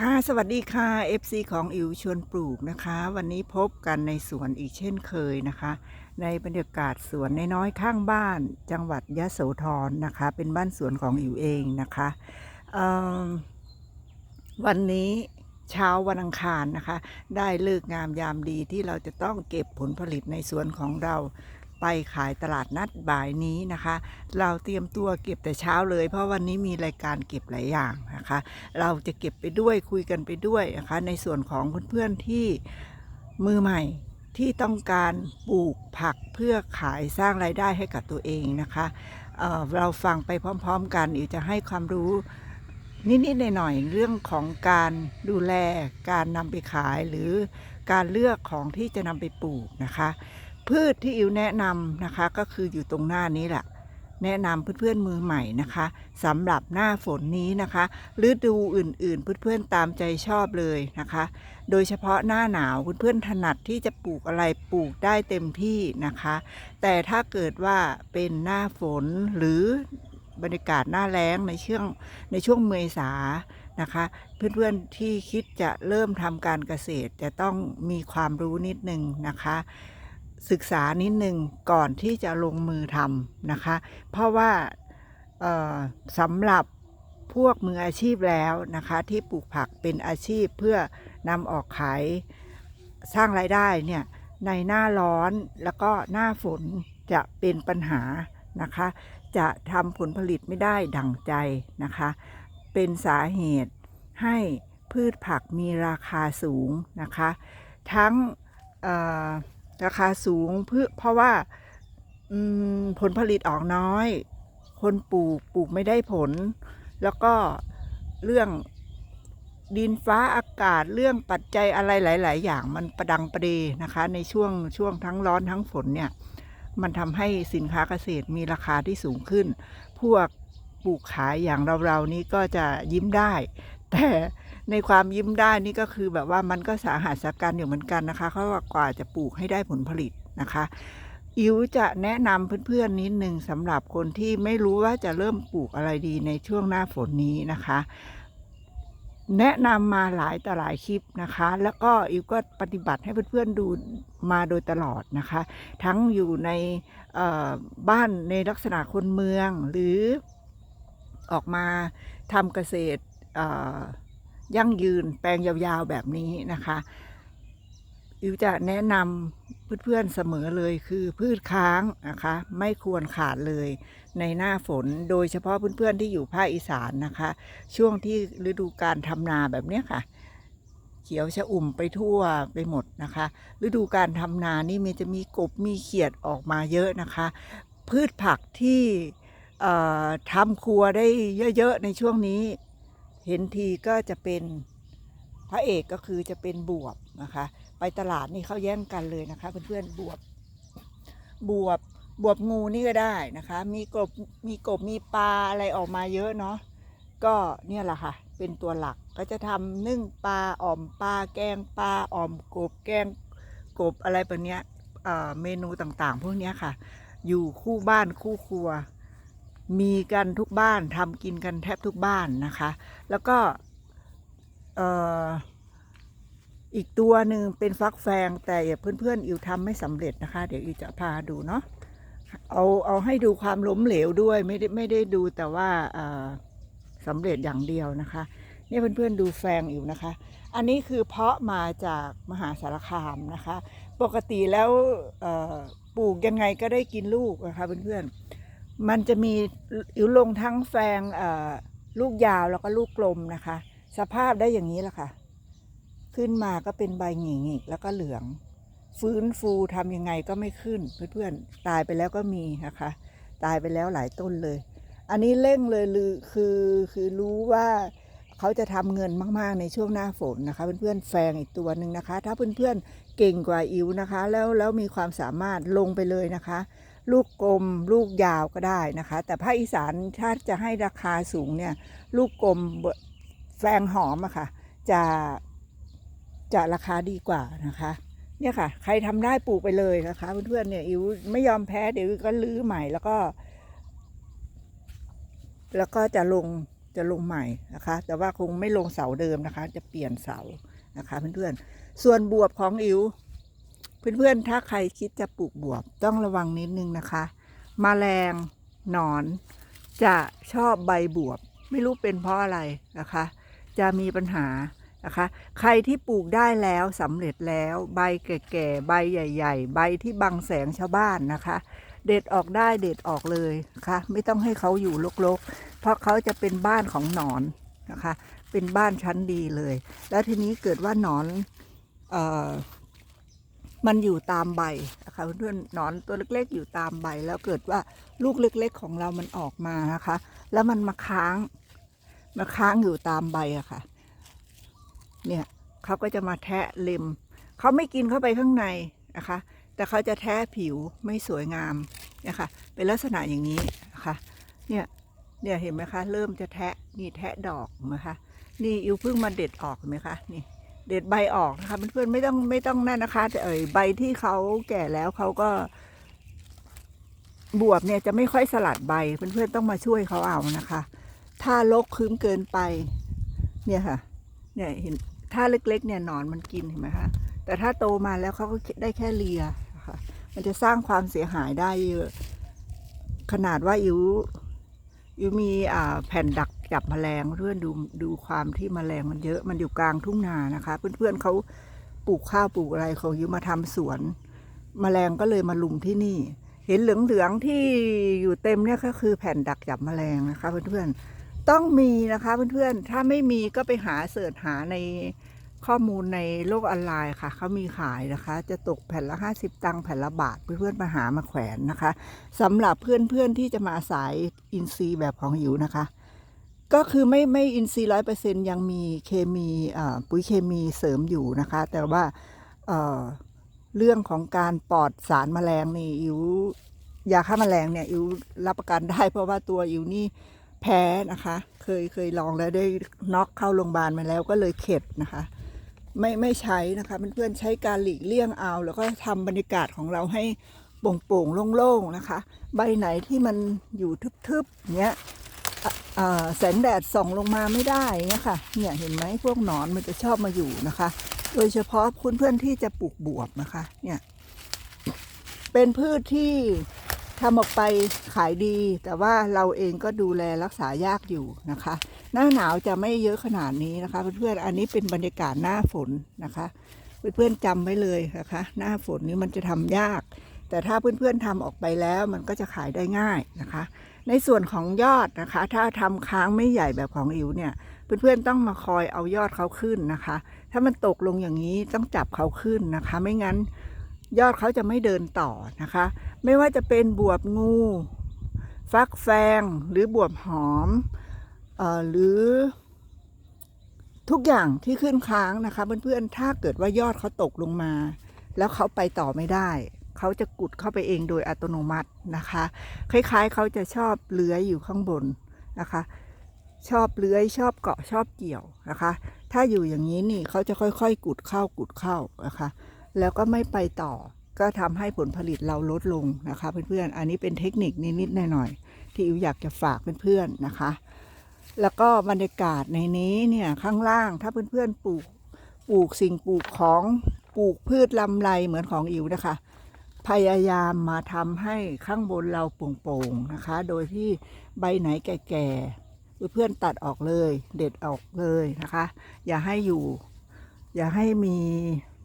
ค่ะ สวัสดีค่ะ FC ของอิวชวนปลูกนะคะ วันนี้พบกันในสวนอีกเช่นเคยนะคะ ในบรรยากาศสวนน้อยๆข้างบ้าน จังหวัดยะโสธรนะคะ เป็นบ้านสวนของอิวเองนะคะวันนี้เช้าวันอังคารนะคะ ได้เลิกงามยามดีที่เราจะต้องเก็บผลผลิตในสวนของเรา ไปขายตลาดนัดบ่ายนี้นะคะ เราเตรียมตัวเก็บแต่เช้าเลย เพราะวันนี้มีรายการเก็บหลายอย่างนะคะ เราจะเก็บไปด้วยคุยกันไปด้วยนะคะ ในส่วนของเพื่อนๆที่มือใหม่ที่ต้องการปลูกผักเพื่อขายสร้างรายได้ให้กับตัวเองนะคะเเราฟังไปพร้อมๆกันอิวจะให้ความรู้นิดๆหน่อยๆเรื่องของการดูแลการนำไปขายหรือการเลือกของที่จะนำไปปลูกนะคะ พืชที่อิวแนะนำนะคะ ก็คืออยู่ตรงหน้านี้แหละแนะนำเพื่อนๆมือใหม่นะคะสำหรับหน้าฝนนี้นะคะฤดูอื่นๆ เพื่อนๆตามใจชอบเลยนะคะ โดยเฉพาะหน้าหนาวเพื่อนๆถนัดที่จะปลูกอะไรปลูกได้เต็มที่นะคะ แต่ถ้าเกิดว่าเป็นหน้าฝนหรือบรรยากาศหน้าแล้งในช่วงในช่วงเมษานะคะ เพื่อนๆที่คิดจะเริ่มทำการเกษตรจะต้องมีความรู้นิดนึงนะคะ ศึกษานิดหนึ่งก่อนที่จะลงมือทำนะคะ เพราะว่าสำหรับพวกมืออาชีพแล้วนะคะ ที่ปลูกผักเป็นอาชีพเพื่อนำออกขายสร้างรายได้เนี่ยในหน้าร้อนแล้วก็หน้าฝนจะเป็นปัญหานะคะ จะทำผลผลิตไม่ได้ดั่งใจนะคะ เป็นสาเหตุให้พืชผักมีราคาสูงนะคะ ทั้งเอ่อ ราคาสูงเพื่อเพราะว่าผลผลิตออกน้อย คนปลูกปลูกไม่ได้ผล แล้วก็เรื่องดินฟ้าอากาศเรื่องปัจจัยอะไรหลาย ๆ อย่างมันประดังประเดนะคะ ในช่วงช่วงทั้งร้อนทั้งฝนเนี่ย มันทำให้สินค้าเกษตรมีราคาที่สูงขึ้น พวกปลูกขายอย่างเรา ๆ นี้ก็จะยิ้มได้ แต่ ในความยิ้มได้นี่ก็คือแบบว่ามันก็สาหัสสากันอยู่เหมือนกันนะคะเพราะว่ากว่าจะปลูกให้ได้ผลผลิตนะคะอิ๋วจะแนะนำเพื่อนๆนิดหนึ่งสำหรับคนที่ไม่รู้ว่าจะเริ่มปลูกอะไรดีในช่วงหน้าฝนนี้นะคะ แนะนำมาหลายต่อหลายคลิปนะคะ แล้วก็อิ๋วก็ปฏิบัติให้เพื่อนๆดูมาโดยตลอดนะคะ ทั้งอยู่ในบ้านในลักษณะคนเมืองหรือออกมาทำเกษตรอ ยั่งยืนแปลงยาวๆแบบนี้นะคะอิวจะแนะนำเพื่อนๆเสมอเลยคือพืชค้างนะคะ ไม่ควรขาดเลยในหน้าฝนโดยเฉพาะเพื่อนๆที่อยู่ภาคอีสานนะคะ ช่วงที่ฤดูการทำนาแบบเนี้ยค่ะ เขียวชะอุ่มไปทั่วไปหมดนะคะ ฤดูการทำนานี่มันจะมีกบมีเขียดออกมาเยอะนะคะ พืชผักที่ทำครัวได้เยอะๆในช่วงนี้ เห็นทีก็จะเป็นพระเอกก็คือจะเป็นบวบนะคะ ไปตลาดนี่เขาแย่งกันเลยนะคะ เพื่อนๆบวบบวบบวบงูนี่ก็ได้นะคะ มีกบมีกบมีปลาอะไรออกมาเยอะเนาะก็เนี่ยแหละค่ะ เป็นตัวหลักก็จะทำนึ่งปลาอ่อมปลาแกงปลาอ่อมกบแกงกบอะไรแบบเนี้ยเมนูต่างๆ พวกเนี้ยค่ะ อยู่คู่บ้านคู่ครัว มีกันทุกบ้านทำกินกันแทบทุกบ้านนะคะ แล้วก็อีกตัวหนึ่งเป็นฟักแฟงแต่เพื่อนๆอิวทำไม่สำเร็จนะคะ เดี๋ยวอิวจะพาดูเนาะเอาเอาให้ดูความล้มเหลวด้วยไม่ได้ไม่ได้ดูแต่ว่าสำเร็จอย่างเดียวนะคะนี่เพื่อนๆดูแฟงอยู่นะคะ อันนี้คือเพาะมาจากมหาสารคามนะคะ ปกติแล้วปลูกยังไงก็ได้กินลูกนะคะเพื่อนๆ มันจะมีอิ๋วลงทั้งแฟงลูกยาวแล้วก็ลูกกลมนะคะ สภาพได้อย่างนี้แหละค่ะ ขึ้นมาก็เป็นใบหงิกแล้วก็เหลือง ฟื้นฟูทำยังไงก็ไม่ขึ้น เพื่อนๆ ตายไปแล้วก็มีนะคะ ตายไปแล้วหลายต้นเลย อันนี้เร่งเลยลือคือคือรู้ว่าเขาจะทำเงินมาก ๆ ในช่วงหน้าฝนนะคะ เพื่อนๆแฟงอีกตัวหนึ่งนะคะ ถ้าเพื่อนๆเก่งกว่าอิ๋วนะคะ แล้วแล้วมีความสามารถลงไปเลยนะคะ ลูกกลมลูกยาวก็ได้นะคะ แต่ภาคอีสานถ้าจะให้ราคาสูงเนี่ยลูกกลมแฟงหอมอะค่ะจะจะราคาดีกว่านะคะเนี่ยค่ะ ใครทำได้ปลูกไปเลยนะคะเพื่อนๆเนี่ยอิ๋วไม่ยอมแพ้เดี๋ยวอิ๋วก็ลื้อใหม่แล้วก็ แล้วก็จะลงจะลงใหม่นะคะ แต่ว่าคงไม่ลงเสาเดิมนะคะ จะเปลี่ยนเสานะคะเพื่อนๆส่วนบวบของอิ๋ว เพื่อนๆ ถ้าใครคิดจะปลูกบวบต้องระวังนิดนึงนะคะมแมลงหนอน จะชอบใบบวบ ไม่รู้เป็นเพราะอะไรนะคะ จะมีปัญหานะคะ ใครที่ปลูกได้แล้วสำเร็จแล้วใบแก่ๆ ใบใหญ่ ๆ ใบที่บังแสงชาวบ้านนะคะ เด็ดออกได้เด็ดออกเลยนะคะไม่ต้องให้เขาอยู่รกๆ เพราะเขาจะเป็นบ้านของหนอนนะคะ เป็นบ้านชั้นดีเลย แล้วทีนี้เกิดว่าหนอนเอ่อ มันอยู่ตามใบนะคะเพื่อนๆหนอนตัวเล็กๆ อยู่ตามใบ แล้วเกิดว่าลูกเล็ก ๆ ของเรามันออกมานะคะ แล้วมันมาค้างมาค้างอยู่ตามใบอะค่ะ เนี่ยเขาก็จะมาแทะเล็มเขาไม่กินเข้าไปข้างในนะคะ แต่เขาจะแทะผิวไม่สวยงามนี่ค่ะเป็นลักษณะอย่างนี้นะคะเนี่ยเนี่ยเห็นไหมคะ เริ่มจะแทะนี่แทะดอกเห็นะคะ นี่อิวเพิ่งมาเด็ดออกเห็นไหมคะนี่ เด็ดใบออกนะคะเพื่อนๆไม่ต้องไม่ต้องนั่นนะคะแต่เอ่ยใบที่เขาแก่แล้วเขาก็ บวบเนี่ยจะไม่ค่อยสลัดใบเพื่อนๆต้องมาช่วยเขาเอานะคะ ถ้าลกคืมเกินไป เนี่ยค่ะ เนี่ยเห็นถ้าเล็กๆ เนี่ยหนอนมันกินเห็นไหมคะแต่ถ้าโตมาแล้วเขาก็ได้แค่เลียค่ะมันจะสร้างความเสียหายได้เยอะขนาดว่าอิวอิวมีอ่าแผ่นดัก จับแมลงเพื่อนดูดูความที่แมลงมันเยอะมันอยู่กลางทุ่งนานะคะ เพื่อนๆเขาปลูกข้าวปลูกอะไรเของอิวมาทำสวนแมลงก็เลยมาลุมที่นี่ เห็นเหลืองๆที่อยู่เต็มเนี่ยก็คือแผ่นดักจับแมลงนะคะเพื่อนๆต้องมีนะคะเพื่อนๆถ้าไม่มีก็ไปหาเสิร์ชหาในข้อมูลในโลกออนไลน์ค่ะ เขามีขายนะคะ จะตกแผ่นละ 50 ตังค์แผ่นละบาท เพื่อนๆมาหามาแขวนนะคะสำหรับเพื่อนๆที่จะมาสายอินซีย์แบบของหิวนะคะ ก็คือไม่ไม่อินซีร้อยเปอร์เซ็นยังมีเคมีปุ๋ยเคมีเสริมอยู่นะคะ แต่ว่าเเรื่องของการปลอดสารแมลงนี่อิวยาฆ่าแมลงเนี่ยอิวรับประกันได้ เพราะว่าตัวอิวนี่แพ้นะคะ เคยเคยลองแล้วได้น็อกเข้าโรงพยาบาลมาแล้วก็เลยเข็ดนะคะ ไม่ไม่ใช้นะคะเพื่อนๆใช้การหลีกเลี่ยงเอา แล้วก็ทำบรรยากาศของเราให้โปร่งๆโล่งๆนะคะ ใบไหนที่มันอยู่ทึบๆเนี้ย แสงแดดส่องลงมาไม่ได้เงี้ยค่ะ เนี่ยเห็นไหมพวกหนอนมันจะชอบมาอยู่นะคะ โดยเฉพาะคุณเพื่อนที่จะปลูกบวบนะคะ เนี่ย เป็นพืชที่ทำออกไปขายดี แต่ว่าเราเองก็ดูแลรักษายากอยู่นะคะ หน้าหนาวจะไม่เยอะขนาดนี้นะคะ เพื่อนๆ อันนี้เป็นบรรยากาศหน้าฝนนะคะ เพื่อนๆจำไว้เลยนะคะ หน้าฝนนี้มันจะทำยาก แต่ถ้าเพื่อนๆทำออกไปแล้วมันก็จะขายได้ง่ายนะคะ ในส่วนของยอดนะคะ ถ้าทำค้างไม่ใหญ่แบบของอิ๋วเนี่ย เพื่อนๆต้องมาคอยเอายอดเขาขึ้นนะคะ ถ้ามันตกลงอย่างนี้ต้องจับเขาขึ้นนะคะ ไม่งั้นยอดเขาจะไม่เดินต่อนะคะ ไม่ว่าจะเป็นบวบงู ฟักแฟงหรือบวบหอมเอ่อหรือ ทุกอย่างที่ขึ้นค้างนะคะ เพื่อนๆถ้าเกิดว่ายอดเขาตกลงมา แล้วเขาไปต่อไม่ได้ เขาจะกุดเข้าไปเองโดยอัตโนมัตินะคะ คล้ายๆเขาจะชอบเลื้อยอยู่ข้างบนนะคะ ชอบเลื้อยชอบเกาะชอบเกี่ยวนะคะ ถ้าอยู่อย่างนี้นี่เขาจะค่อยๆ กุดเข้ากุดเข้านะคะ แล้วก็ไม่ไปต่อก็ทำให้ผลผลิตเราลดลงนะคะ เพื่อนๆ อันนี้เป็นเทคนิคนิดๆหน่อยๆที่อิวอยากจะฝากเพื่อนๆนะคะ แล้วก็บรรยากาศในนี้เนี่ยข้างล่างถ้าเพื่อนๆปลูกปลูกสิ่งปลูกของปลูกพืชลำไรเหมือนของอิวนะคะ พยายามมาทำให้ข้างบนเราโปร่งๆนะคะ โดยที่ใบไหนแก่ๆเพื่อนตัดออกเลย เด็ดออกเลยนะคะ อย่าให้อยู่ อย่าให้มี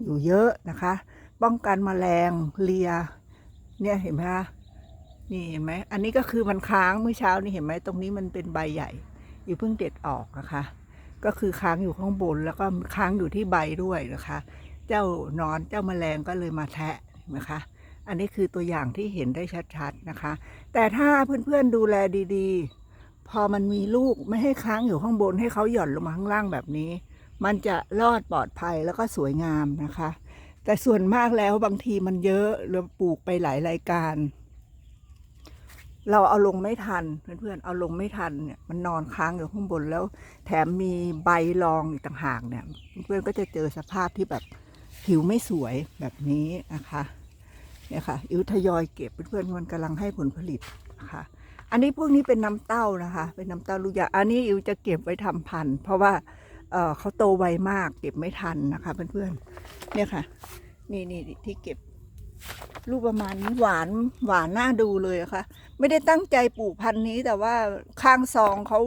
อยู่เยอะนะคะ ป้องกันแมลงเลีย เนี่ยเห็นไหมคะนี่เห็นไหมอันนี้ก็คือมันค้างเมื่อเช้านี่เห็นไหมตรงนี้มันเป็นใบใหญ่ อยู่เพิ่งเด็ดออกนะคะ ก็คือค้างอยู่ข้างบนแล้วก็ค้างอยู่ที่ใบด้วยนะคะ เจ้านอนเจ้าแมลงก็เลยมาแทะเห็นไหมคะ อันนี้คือตัวอย่างที่เห็นได้ชัดๆนะคะ แต่ถ้าเพื่อนๆดูแลดีๆ พอมันมีลูกไม่ให้ค้างอยู่ข้างบนให้เขาหย่อนลงมาข้างล่างแบบนี้ มันจะรอดปลอดภัยแล้วก็สวยงามนะคะ แต่ส่วนมากแล้วบางทีมันเยอะเราปลูกไปหลายรายการ เราเอาลงไม่ทันเพื่อนๆเอาลงไม่ทันเนี่ยมันนอนค้างอยู่ข้างบนแล้ว แถมมีใบรองอีกต่างหากเนี่ย เพื่อนๆก็จะเจอสภาพที่แบบผิวไม่สวยแบบนี้นะคะ เนี่ยค่ะอิวทยอยเก็บเพื่อนๆมันกำลังให้ผลผลิตนะคะอันนี้พวกนี้เป็นน้ำเต้านะคะ เป็นน้ำเต้าลูกยาอันนี้อิวจะเก็บไว้ทำพันธุ์ เพราะว่าเเขาโตไวมากเก็บไม่ทันนะคะเพื่อนๆเนี่ยค่ะ นี่นี่ที่เก็บลูกประมาณนี้หวานหวานน่าดูเลยะค่ะ ไม่ได้ตั้งใจปลูกพันธุ์นี้ แต่ว่าข้างซองเขา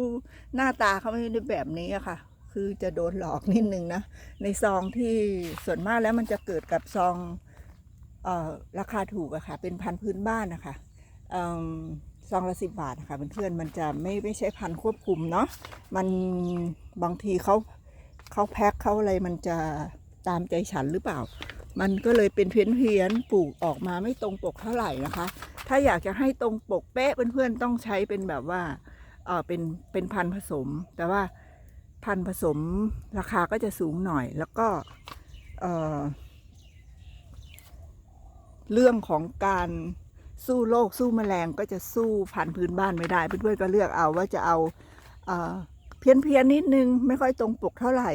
หน้าตาเขาไม่ได้แบบนี้อะค่ะ คือจะโดนหลอกนิดนึงนะในซองที่ส่วนมากแล้วมันจะเกิดกับซอง ราคาถูกอะค่ะ เป็นพันธุ์พื้นบ้านนะคะอซองละสิบบาทนะคะเพื่อนๆมันจะไม่ไม่ใช่พันธุ์ควบคุมเนาะมันบางทีเขาเขาแพ็คเขาอะไรมันจะตามใจฉันหรือเปล่า มันก็เลยเป็นเพี้ยนเพียนปลูกออกมาไม่ตรงปกเท่าไหร่นะคะ ถ้าอยากจะให้ตรงปกเป๊ะเพื่อนๆต้องใช้เป็นแบบว่าเออเป็นเป็นพันธุ์ผสม แต่ว่าพันธุ์ผสมราคาก็จะสูงหน่อยแล้วก็เออ เรื่องของการสู้โรคสู้แมลงก็จะสู้พันธุ์พื้นบ้านไม่ได้ เพื่อนๆก็เลือกเอาว่าจะเอาเพี้ยนเพียนๆนิดนึงไม่ค่อยตรงปกเท่าไหร่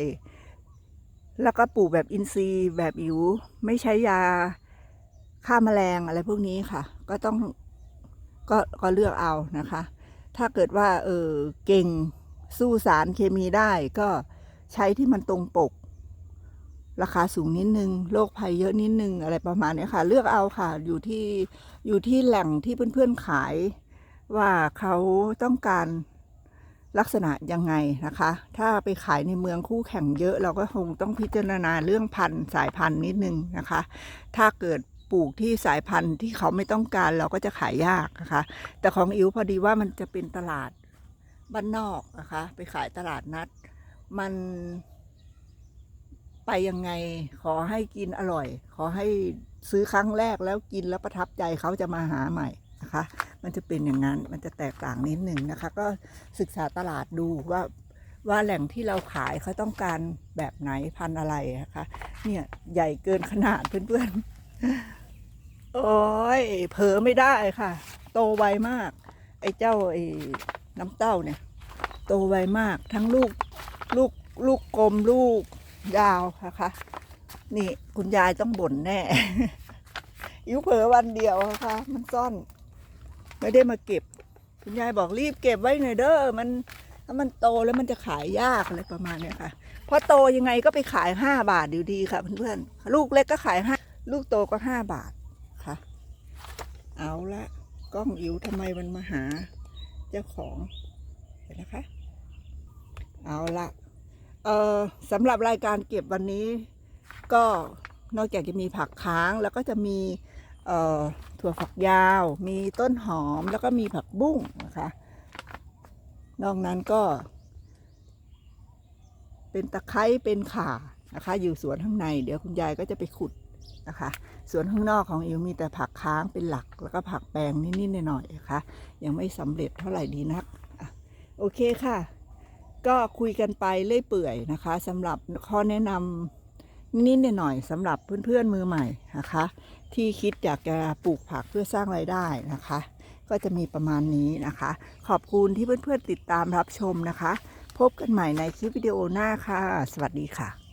แล้วก็ปลูกแบบอินทรีย์แบบอิ๋วไม่ใช้ยาฆ่าแมลงอะไรพวกนี้ค่ะ ก็ต้องก็ก็เลือกเอานะคะ ถ้าเกิดว่าเออเก่งสู้สารเคมีได้ก็ใช้ที่มันตรงปก ราคาสูงนิดนึงโรคภัยเยอะนิดนึงอะไรประมาณนี้ค่ะ เลือกเอาค่ะอยู่ที่อยู่ที่แหล่งที่เพื่อนๆขาย ว่าเขาต้องการลักษณะยังไงนะคะ ถ้าไปขายในเมืองคู่แข่งเยอะ เราก็คงต้องพิจารณาเรื่องพันธุ์สายพันธุ์นิดนึงนะคะ ถ้าเกิดปลูกที่สายพันธุ์ที่เขาไม่ต้องการเราก็จะขายยากนะคะ แต่ของอิ๋วพอดีว่ามันจะเป็นตลาดบ้านนอกนะคะ ไปขายตลาดนัด มัน ไปยังไง ขอให้กินอร่อย ขอให้ซื้อครั้งแรกแล้วกินแล้วประทับใจเขาจะมาหาใหม่นะคะ มันจะเป็นอย่างนั้น มันจะแตกต่างนิดหนึ่งนะคะ ก็ศึกษาตลาดดูว่าว่าแหล่งที่เราขายเขาต้องการแบบไหนพันอะไรนะคะ เนี่ยใหญ่เกินขนาดเพื่อนๆ โอ้ยเผลอไม่ได้ค่ะ โตไวมาก ไอ้เจ้าไอ้น้ำเต้าเนี่ย โตไวมาก ทั้งลูกลูกลูกกลมลูก ยาวนะคะ นี่คุณยายต้องบ่นแน่อิ๋วเผลอวันเดียวอะค่ะมันซ่อน ไม่ได้มาเก็บ คุณยายบอกรีบเก็บไว้หน่อยเด้อมันถ้ามันโตแล้วมันจะขายยากอะไรประมาณเนี้ยค่ะพอโตยังไงก็ไปขายห้าบาทอยู่ดีค่ะเพื่อนๆลูกเล็กก็ขายห้าลูกโตก็ห้าบาทค่ะ เอาละกล้องอิ๋วทำไมมันมาหา เจ้าของเห็นนะคะ เอาละ เออสำหรับรายการเก็บวันนี้ ก็นอกจากจะมีผักค้างแล้วก็จะมีเอ่อถั่วฝักยาว มีต้นหอมแล้วก็มีผักบุ้งนะคะ นอกนั้นก็ เป็นตะไคร้เป็นข่านะคะ อยู่สวนข้างใน เดี๋ยวคุณยายก็จะไปขุดนะคะสวนข้างนอกของอิวมีแต่ผักค้างเป็นหลัก แล้วก็ผักแปลงนิดๆหน่อยๆนะคะ ยังไม่สำเร็จเท่าไหร่ดีนักอโอเคค่ะ ก็คุยกันไปเรื่อยเปื่อยนะคะสำหรับข้อแนะนำนิดหน่อยสำหรับเพื่อนๆมือใหม่นะคะ ที่คิดอยากจะปลูกผักเพื่อสร้างไรายได้นะคะ ก็จะมีประมาณนี้นะคะ ขอบคุณที่เพื่อนๆติดตามรับชมนะคะ พบกันใหม่ในคลิปวิดีโอหน้าค่ะ สวัสดีค่ะ